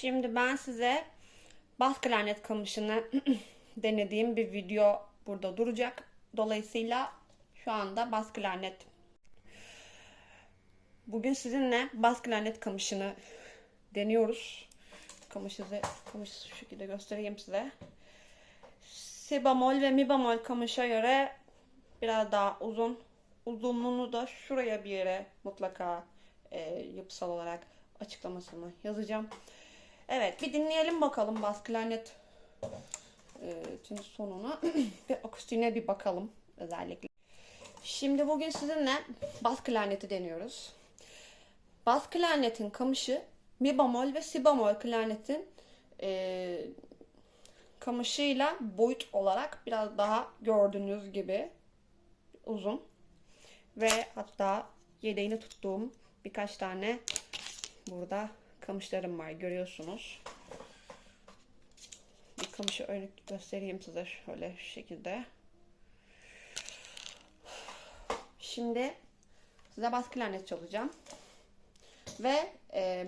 Şimdi ben size bas klarnet kamışını denediğim bir video burada duracak. Dolayısıyla şu anda bas klarnet Bugün sizinle bas klarnet kamışını deniyoruz. Kamışı, kamışı şu şekilde göstereyim size. Si bemol ve mi bemol kamışa göre biraz daha uzun. Uzunluğunu da şuraya bir yere mutlaka e, yapısal olarak açıklamasını yazacağım. Evet bir dinleyelim bakalım bas klarnet e, için sonunu ve akustiğine bir bakalım özellikle. Şimdi bugün sizinle bas klarneti deniyoruz. Bas klarnetin kamışı mi bemol ve si bemol klarnetin e, kamışıyla boyut olarak biraz daha gördüğünüz gibi uzun ve hatta yedeğini tuttuğum birkaç tane burada kamışlarım var görüyorsunuz. Bir kamışı örnek göstereyim size şöyle şu şekilde. Şimdi size bas klarnet çalacağım. Ve e,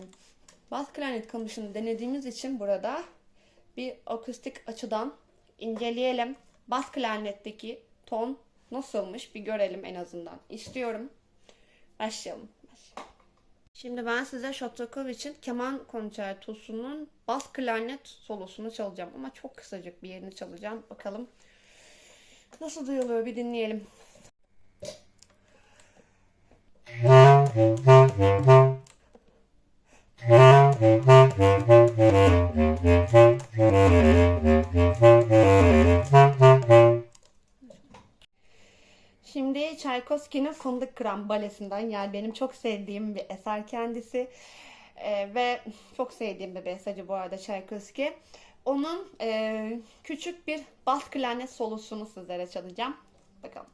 bas klarnet kamışını denediğimiz için burada bir akustik açıdan inceleyelim. Bas klarnetteki ton nasılmış bir görelim en azından. İstiyorum. Başlayalım. Şimdi ben size Shostakovich'in keman konçertosunun bas klarnet solosunu çalacağım. Ama çok kısacık bir yerini çalacağım. Bakalım nasıl duyuluyor bir dinleyelim. Tchaikovsky'nin Fındık Kıran balesinden yani benim çok sevdiğim bir eser kendisi Ee, ve çok sevdiğim bir besteci bu arada Tchaikovsky. Onun e, küçük bir bas klarnet solosunu sizlere çalacağım. Bakalım.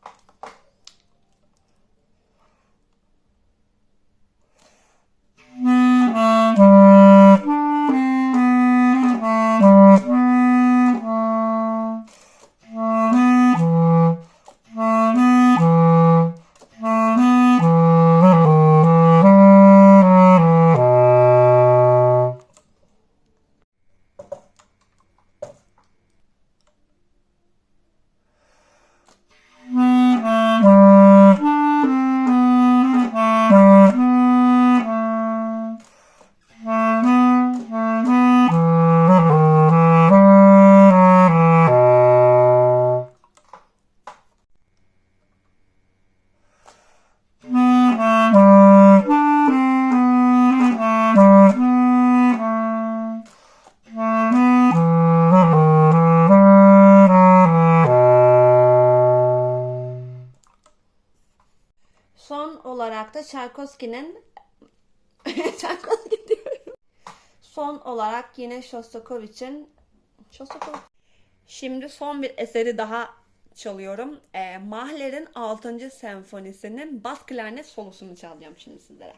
Son olarak da Tchaikovsky'nin Tchaikovsky diyorum. Son olarak yine Shostakovich'in Shostakovich. Şimdi son bir eseri daha çalıyorum. E, Mahler'in 6. senfonisinin bas klarnet solosunu çalacağım şimdi sizlere.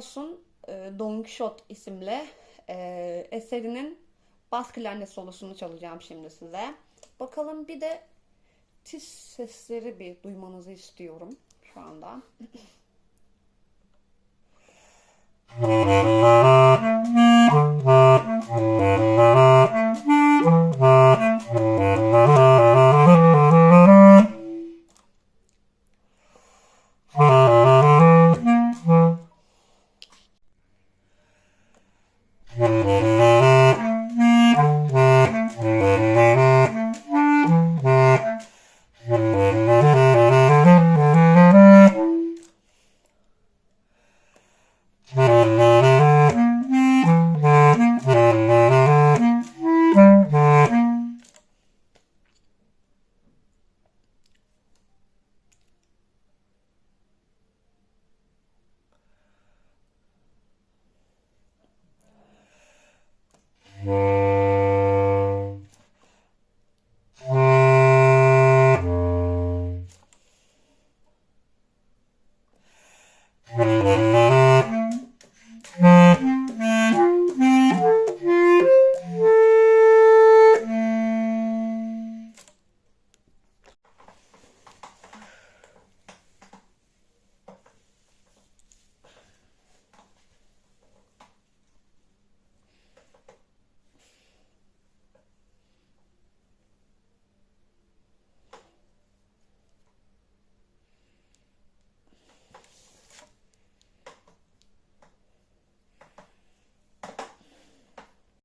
Strauss'un e, Don Quixote isimli e, eserinin bas klarnet solosunu çalacağım şimdi size. Bakalım bir de tiz sesleri bir duymanızı istiyorum şu anda.